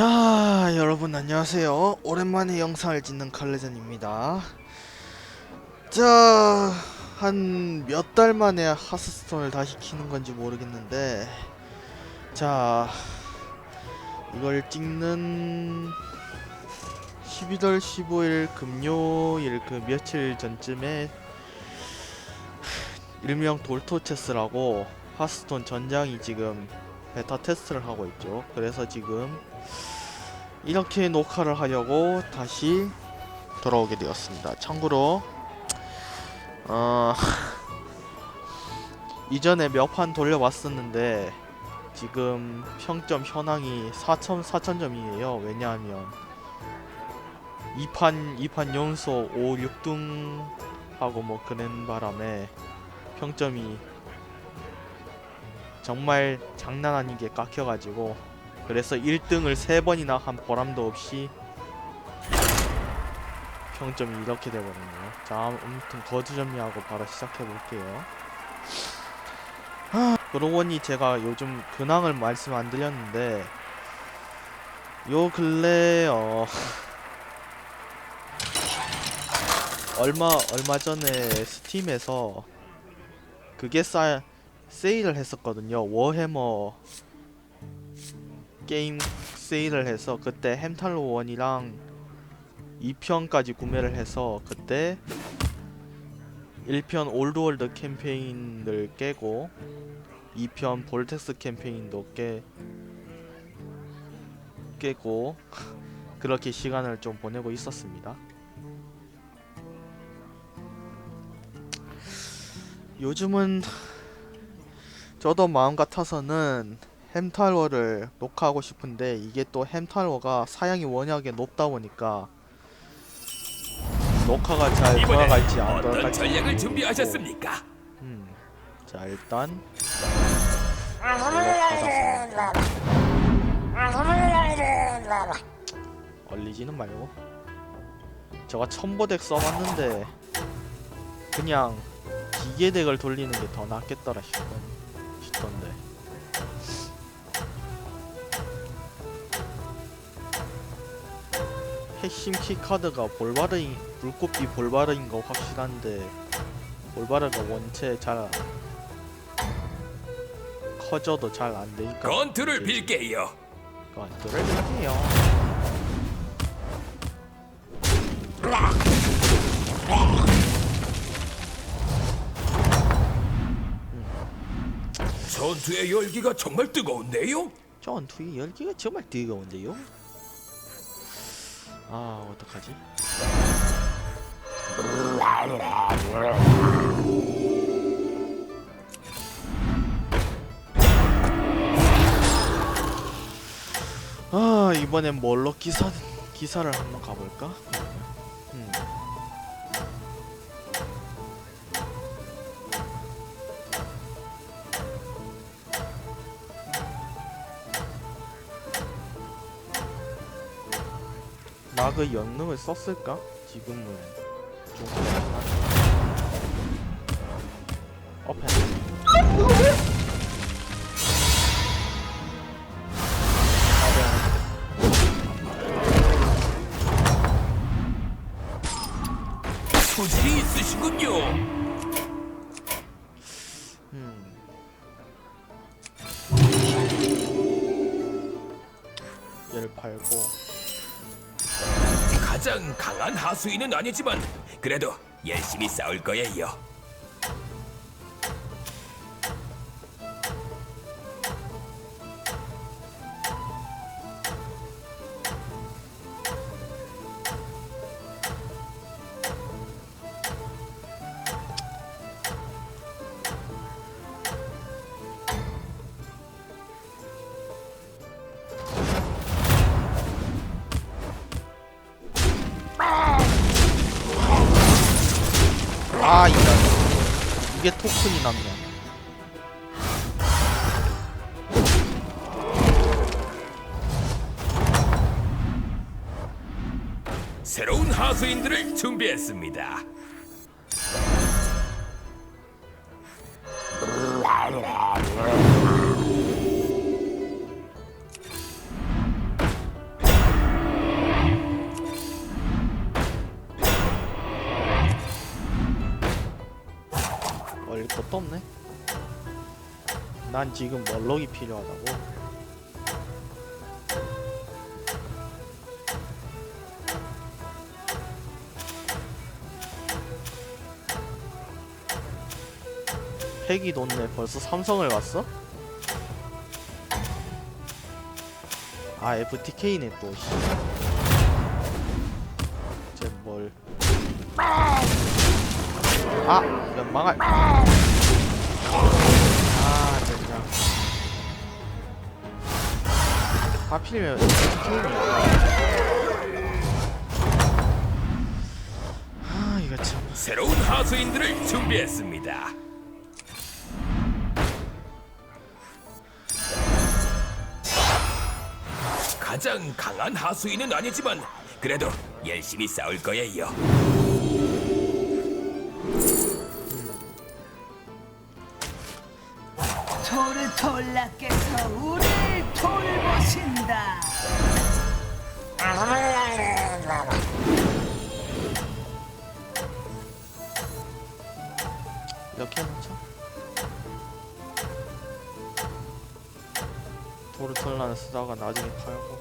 자 여러분 안녕하세요. 오랜만에 영상을 찍는 칼레전입니다. 자 한 몇 달 만에 하스스톤을 다시 키는 건지 모르겠는데 자 이걸 찍는 12월 15일 금요일 그 며칠 전쯤에 일명 돌토체스라고 하스스톤 전장이 지금 베타 테스트를 하고 있죠. 그래서 지금 이렇게 녹화를 하려고 다시 돌아오게 되었습니다. 참고로 어 이전에 몇 판 돌려봤었는데 지금 평점 현황이 4천 4천점이에요. 왜냐하면 2판 2판 연속 5, 6등 하고 뭐 그런 바람에 평점이 정말 장난 아니게 깎여가지고 그래서 1등을 3번이나 한 보람도 없이 평점이 이렇게 돼버렸네요. 자 아무튼 거두 정리하고 바로 시작해볼게요. 하, 그러고 보니 제가 요즘 근황을 말씀 안 드렸는데 요 근래 어 얼마 얼마 전에 스팀에서 그게 싸 세일을 했었거든요. 워해머 게임 세일을 해서 그때 햄탈로 1이랑 2편까지 구매를 해서 그때 1편 올드월드 캠페인을 깨고 2편 볼텍스 캠페인도 깨 깨고 그렇게 시간을 좀 보내고 있었습니다. 요즘은 저도 마음 같아서는 햄탈워를 녹화하고 싶은데 이게 또 햄탈워가 사양이 워낙에 높다 보니까 녹화가 잘 돌아갈지 안 어떤 돌아갈지 전략을. 준비하셨습니까? 음, 자 일단 얼리지는 말고 제가 첨보덱 써봤는데 그냥 기계덱을 돌리는 게 더 낫겠더라 싶던, 싶 핵심 키카드가 볼바르인 불꽃비 볼바르인 거 확실한데 볼바르가 원체 잘 커져도 잘 안 되니까 건투를. 빌게요. 건투를 빌게요 전투의 열기가 정말 뜨거운데요? 전투의 열기가 정말 뜨거운데요 아 어떡하지 아 이번엔 뭘로 기사 기사를 한번 가볼까? 나그 영능을 썼을까? 지금은 좀. 어펜 소질이 있으시군요. 가장 강한 하수인은 아니지만 그래도 열심히 싸울 거예요. 이게 토큰이 남네 새로운 하수인들을 준비했습니다. 아무것도 없네. 난 지금 멀럭이 필요하다고. 팩이 돋네. 벌써 삼성을 왔어? 아 FTK네 또. 씨. 이제 뭘? 아 연망할. 하필이면. 아 이거 참. 새로운 하수인들을 준비했습니다. 가장 강한 하수인은 아니지만 그래도 열심히 싸울 거예요. 토르톨라께서 우리를 돌 도르톨라는 쓰다가 나중에 팔고.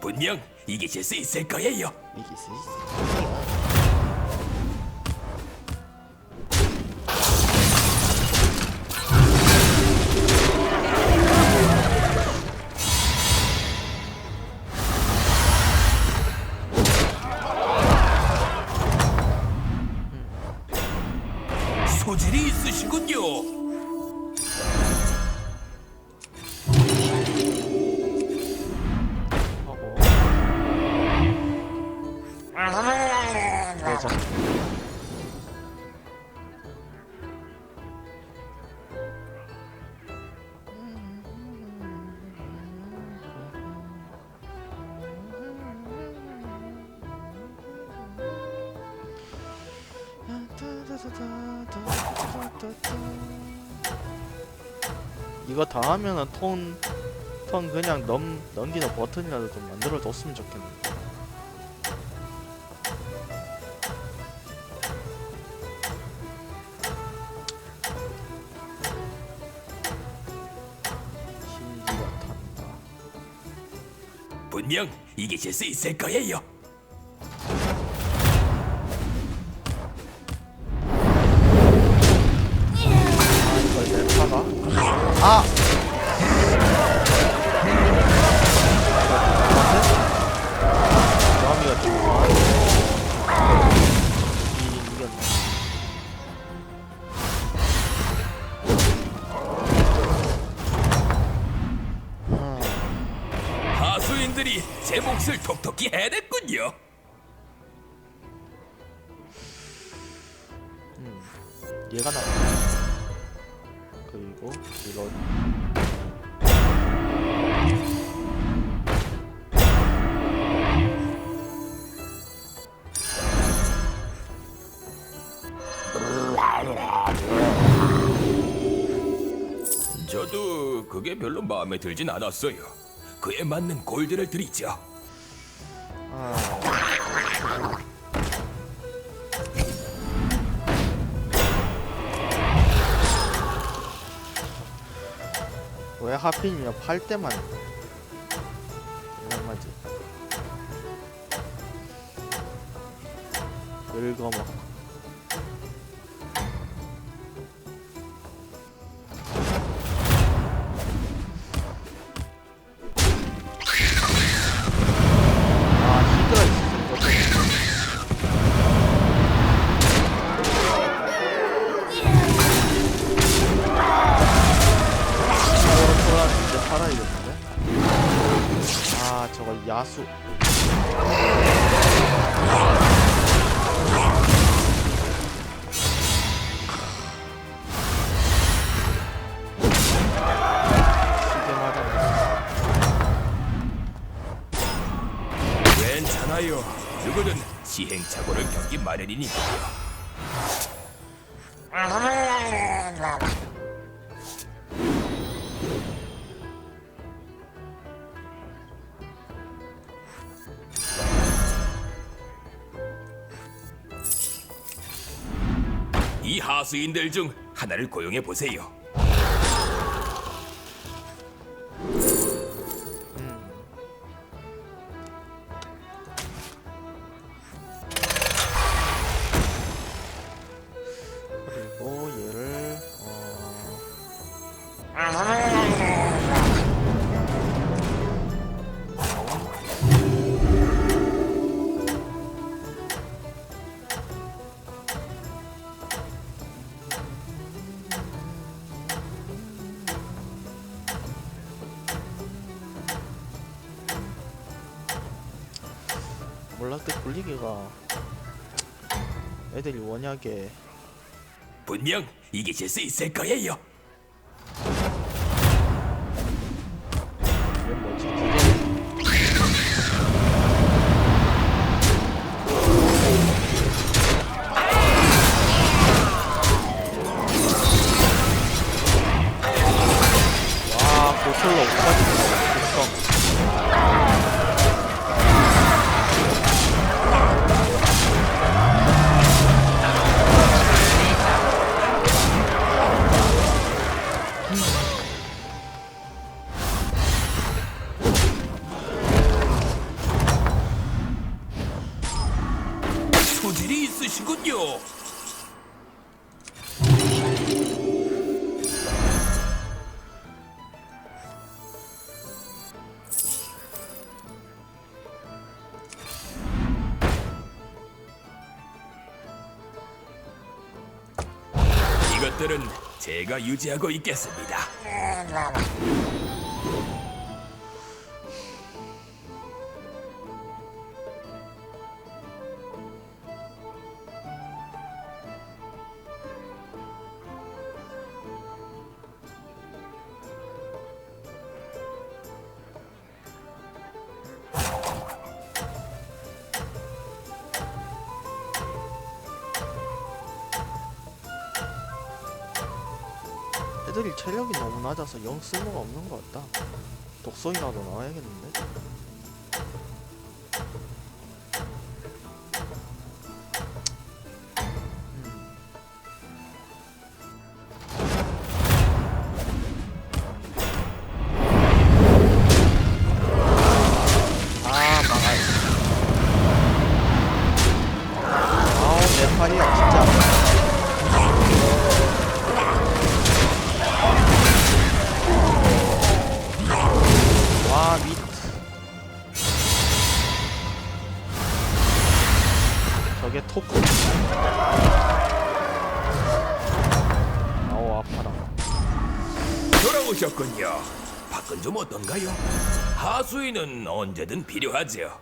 분명 이기실 수 있을 거예요. 이길 수 있어. 소질이 있으시군요. 다 하면은 톤, 톤 그냥 넘, 넘기는 버튼이라도 좀 만들어 줬으면 탄다. 분명 이기실 수 있을 거예요. 톡톡히 해냈군요. 얘가 나. 그리고 이거 저도 그게 별로 마음에 들진 않았어요. 그에 맞는 골드를 드리죠. 아. 왜 하필이면 팔 때만 이런 거지 긁어먹 맞았네 괜찮아요. 누구든 시행착오를 겪기 마련이니까요. 하수인들 중 하나를 고용해 보세요. 몰랐대 굴리기가 애들이 원약에 분명 이기실 수 있을 거예요. 뭐지? 와, 고철로 빠진다. 독성. 것들은 제가 유지하고 있겠습니다. 낮아서 영 쓸모가 없는 것 같다. 독성이라도 나와야겠는데? 저게 토크. 아우, 아파라. 돌아오셨군요. 밖은 좀 어떤가요? 하수인은 언제든 필요하죠.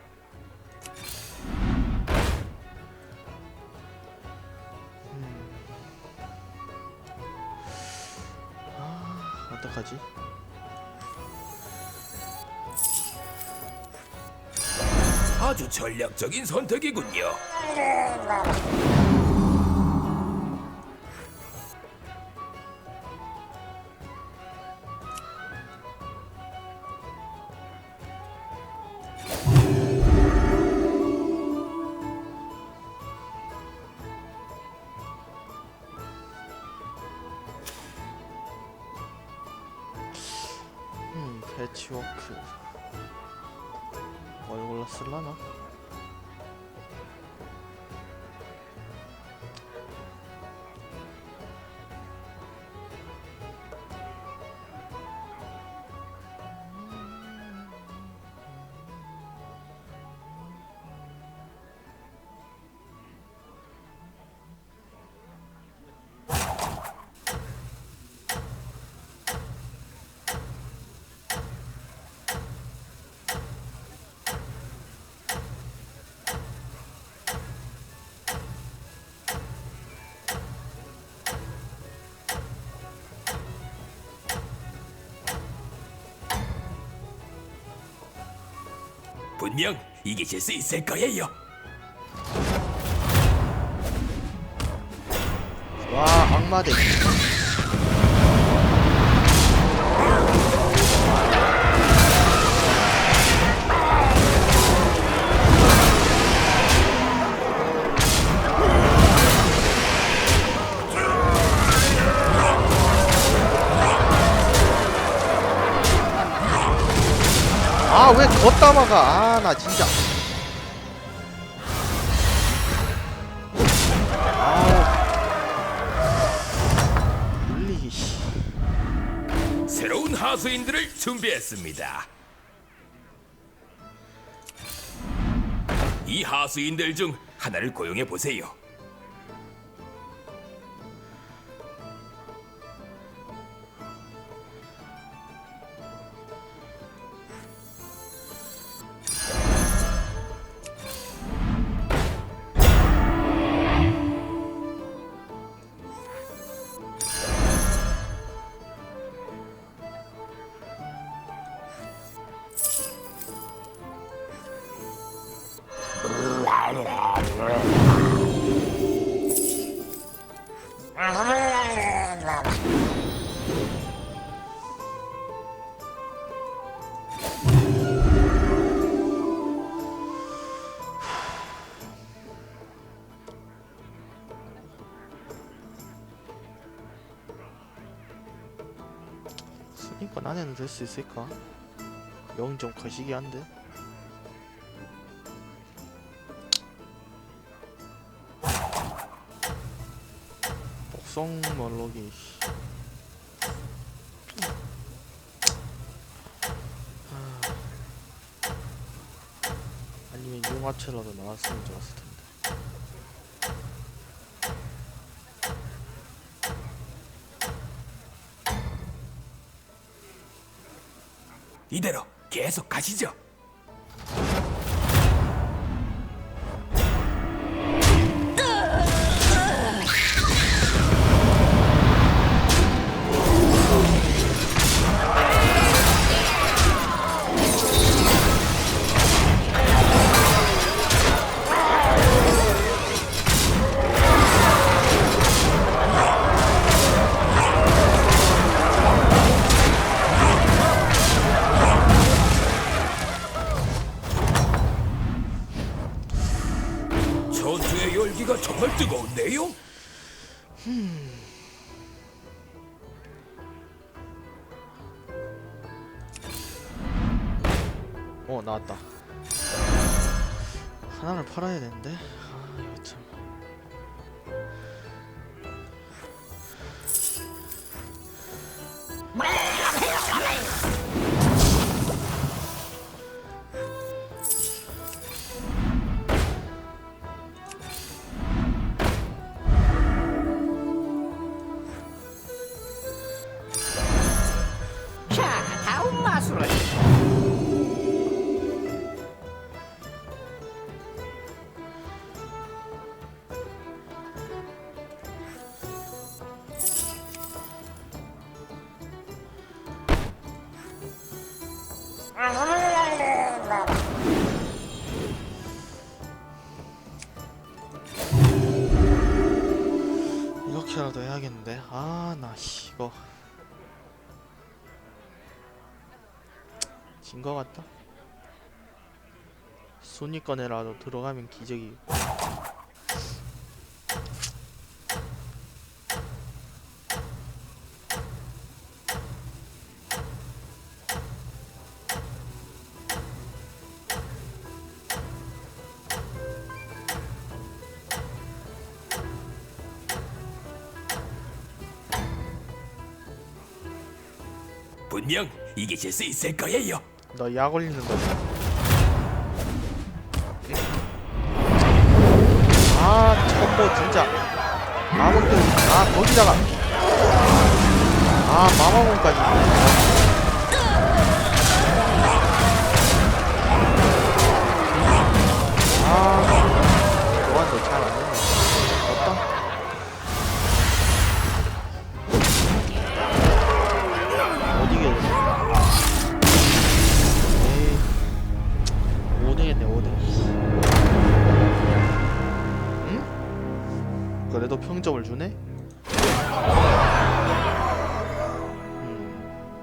어떡하지? 아주 전략적인 선택이군요. 음, 패치워크. 뭘 분명 이기실 수 있을 거예요. 와, 악마대. 막아 아나 진짜 아우 물리기 씨 새로운 하수인들을 준비했습니다. 이 하수인들 중 하나를 고용해 보세요. 나는 될 수 있을까? 영 좀 거시기 한데 복성 멀록이 씨. 아. 아니면 융화체라도 나왔으면 좋았을 텐데 이대로 계속 가시죠. 이거. 진 거 같다. 순위권에라도 들어가면 기적이 이기실 수 있을 거예요. 너약 올리는 거지 아 첨보 진짜. 마법들 아 거기다가. 아 마마몬까지 그래도 평점을 주네?